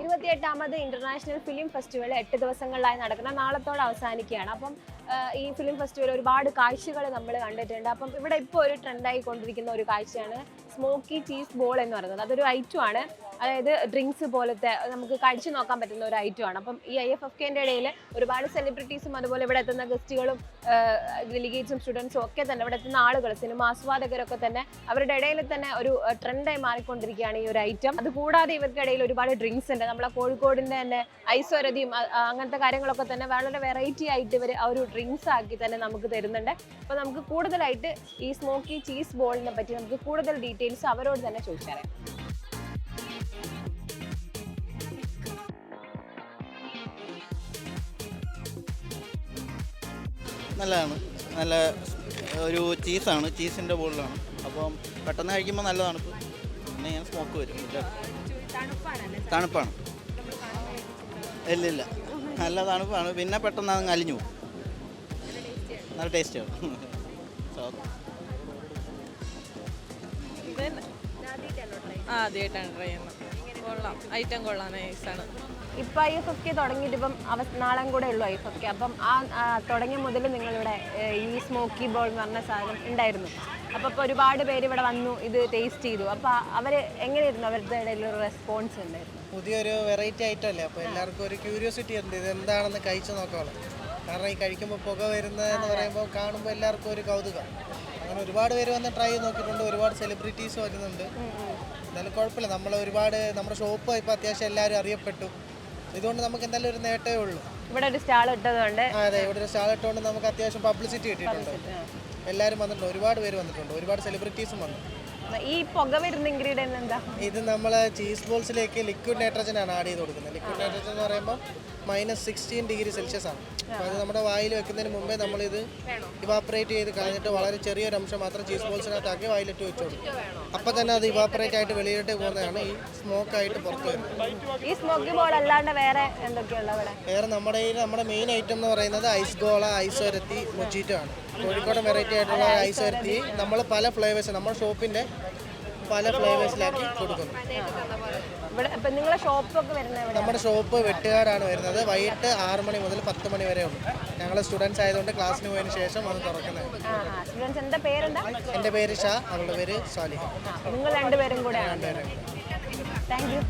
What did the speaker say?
ഇരുപത്തിയെട്ടാമത് international film festival എട്ട് ദിവസങ്ങളിലായി നടക്കുന്ന നാളത്തോടെ അവസാനിക്കുകയാണ്. അപ്പം ഈ ഫിലിം ഫെസ്റ്റിവൽ ഒരുപാട് കാഴ്ചകൾ നമ്മൾ കണ്ടിട്ടുണ്ട്. അപ്പം ഇവിടെ ഇപ്പോൾ ഒരു ട്രെൻഡായി കൊണ്ടിരിക്കുന്ന ഒരു കാഴ്ചയാണ് സ്മോക്കി ചീസ് ബോൾ എന്ന് പറയുന്നത്. അതൊരു ഐറ്റം ആണ്. അതായത് ഡ്രിങ്ക്സ് പോലത്തെ നമുക്ക് കഴിച്ചു നോക്കാൻ പറ്റുന്ന ഒരു ഐറ്റം ആണ്. അപ്പം ഈ ഐ എഫ് എഫ് കെന്റെ ഇടയിൽ ഒരുപാട് സെലിബ്രിറ്റീസും അതുപോലെ ഇവിടെ എത്തുന്ന ഗസ്റ്റുകളും ഡെലിഗേറ്റ്സും സ്റ്റുഡൻസും ഒക്കെ തന്നെ ഇവിടെ എത്തുന്ന ആളുകൾ സിനിമ ആസ്വാദകരൊക്കെ തന്നെ അവരുടെ ഇടയിൽ തന്നെ ഒരു ട്രെൻഡായി മാറിക്കൊണ്ടിരിക്കുകയാണ് ഈ ഒരു ഐറ്റം അത് കൂടാതെ ഇവർക്കിടയിൽ ഒരുപാട് ഡ്രിങ്ക്സ് ഉണ്ട്. നമ്മളെ കോഴിക്കോടിന്റെ തന്നെ അ- അങ്ങനത്തെ കാര്യങ്ങളൊക്കെ തന്നെ വളരെ വെറൈറ്റി ആയിട്ട് ഇവർ ആ ഒരു ഡ്രിങ്ക്സ് ആക്കി തന്നെ നമുക്ക് തരുന്നുണ്ട്. അപ്പോൾ നമുക്ക് കൂടുതലായിട്ട് ഈ സ്മോക്കി ചീസ് ബോളിനെ പറ്റി നമുക്ക് കൂടുതൽ ഡീറ്റെയിൽസ് അവരോട് തന്നെ ചോദിച്ചറിയാം. നല്ലതാണ്. നല്ല ഒരു ചീസാണ് ചീസിന്റെ ബോളിലാണ്. അപ്പം പെട്ടെന്ന് കഴിക്കുമ്പോൾ നല്ലതാണ് പിന്നെ ഞാൻ സ്മോക്ക് വരും. തണുപ്പാണ്. ഇല്ല ഇല്ല നല്ല തണുപ്പാണ്. പിന്നെ പെട്ടെന്ന് അങ്ങ് അലിഞ്ഞു പോകും. നല്ല ടേസ്റ്റാണ് സോ ആ ആദ്യമായിട്ടാണ് ട്രൈ ചെയ്യുന്നത്. കൊള്ളാം. ഐറ്റം കൊള്ളാം. നൈസാണ് ഇപ്പൊ ഐ എഫ് എഫ് കെ തുടങ്ങിയിട്ട് ഇപ്പം അവ നാളെ കൂടെ ഉള്ളൂ ഐ എഫ് എഫ് കെ അപ്പം ആ ആ, തുടങ്ങിയ മുതൽ നിങ്ങളിവിടെ ഏ, ഈ സ്മോക്കി ബോൾ എന്ന് പറഞ്ഞ സാധനം ഉണ്ടായിരുന്നു. അപ്പോൾ ഇപ്പോൾ ഒരുപാട് പേര് ഇവിടെ വന്നു ഇത് ടേസ്റ്റ് ചെയ്തു. അപ്പോൾ അവർ എങ്ങനെയായിരുന്നു? അവരുടെ ഇടയിൽ ഒരു റെസ്പോൺസ് ഉണ്ടായിരുന്നു. പുതിയൊരു വെറൈറ്റി ഐറ്റം അല്ലേ? അപ്പോൾ എല്ലാവർക്കും ഒരു ക്യൂരിയോസിറ്റി ഉണ്ട് ഇത് എന്താണെന്ന് കഴിച്ചു നോക്കാമല്ലോ കാരണം ഈ കഴിക്കുമ്പോൾ പുക വരുന്നതെന്ന് പറയുമ്പോൾ കാണുമ്പോൾ എല്ലാവർക്കും ഒരു കൗതുകം. അങ്ങനെ ഒരുപാട് പേര് വന്ന് ട്രൈ ചെയ്ത് നോക്കിയിട്ടുണ്ട്. ഒരുപാട് സെലിബ്രിറ്റീസ് വരുന്നുണ്ട്. എന്നാലും കുഴപ്പമില്ല. നമ്മൾ ഒരുപാട് നമ്മുടെ ഷോപ്പ് ഇപ്പോൾ അത്യാവശ്യം എല്ലാവരും അറിയപ്പെട്ടു. ഇതുകൊണ്ട് നമുക്ക് എന്തായാലും ഒരു നേട്ടമേ ഉള്ളൂ. ഇവിടെ ഒരു സ്റ്റാൾ ഇട്ടതുകൊണ്ട് അതെ. ഇവിടെ ഒരു സ്റ്റാൾ ഇട്ടുകൊണ്ട് നമുക്ക് അത്യാവശ്യം പബ്ലിസിറ്റി കിട്ടിയിട്ടുണ്ട്. എല്ലാവരും വന്നിട്ടുണ്ട്. ഒരുപാട് പേര് വന്നിട്ടുണ്ട്. ഒരുപാട് സെലിബ്രിറ്റീസും വന്നു. ഈ പുക വരുന്ന ഇൻഗ്രീഡിയന്റ് എന്താ? ഇത് നമ്മൾ ചീസ് ബോൾസിലേക്ക് ലിക്വിഡ് നൈട്രജൻ ആണ് ആഡ് ചെയ്ത് കൊടുക്കുന്നത്. ലിക്വിഡ് നൈട്രജൻ എന്ന് പറയുമ്പോൾ മൈനസ് സിക്സ്റ്റീൻ ഡിഗ്രി സെൽഷ്യസ് ആണ്. അപ്പോൾ അത് നമ്മുടെ വായിൽ വെക്കുന്നതിന് മുമ്പേ നമ്മളിത് ഇവാപ്പറേറ്റ് ചെയ്ത് കളഞ്ഞിട്ട് വളരെ ചെറിയൊരു അംശം മാത്രം ചീസ് ബോൾസിനകത്താക്കി വായിലിട്ട് വെച്ചോളൂ. കൊടുക്കും അപ്പോൾ തന്നെ അത് ഇവാപ്പറേറ്റ് ആയിട്ട് വെളിയിലോട്ട് പോകുന്നതാണ് ഈ സ്മോക്ക് ആയിട്ട് പുറത്ത് വരുന്നത്. ഈ സ്മോക്കി ബോൾ അല്ലാണ്ട് വേറെ എന്തൊക്കെയുള്ള ഇവിടെ വേറെ നമ്മുടെ ഈ നമ്മുടെ മെയിൻ ഐറ്റം എന്ന് പറയുന്നത് ഐസ് ഗോള ഐസ് വരത്തി മൊജീറ്റോ ആണ്. കോഴിക്കോട് വെറൈറ്റി ആയിട്ടുള്ള ഐസ് വരത്തി നമ്മൾ പല ഫ്ലേവേഴ്സ് നമ്മുടെ ഷോപ്പിന്റെ പല ഫ്ലേവേഴ്സിലാക്കി കൊടുക്കുന്നു ഇവിടെ ഇപ്പം നിങ്ങളെ ഷോപ്പൊക്കെ വരുന്നത് നമ്മുടെ ഷോപ്പ് വെട്ടുകാരാണ് വരുന്നത്. വൈകിട്ട് ആറ് മണി മുതൽ പത്ത് മണി വരെ ഉണ്ട്. ഞങ്ങൾ സ്റ്റുഡൻസ് ആയതുകൊണ്ട് ക്ലാസ്സിന് പോയതിന് ശേഷം അത് തുറക്കുന്നത്. ആ സ്റ്റുഡൻസ് എന്താ പേരെന്താ? എന്റെ പേര് ഷാ അവളുടെ പേര് സാലിഹ നിങ്ങൾ രണ്ടുപേരും കൂടെ താങ്ക് യു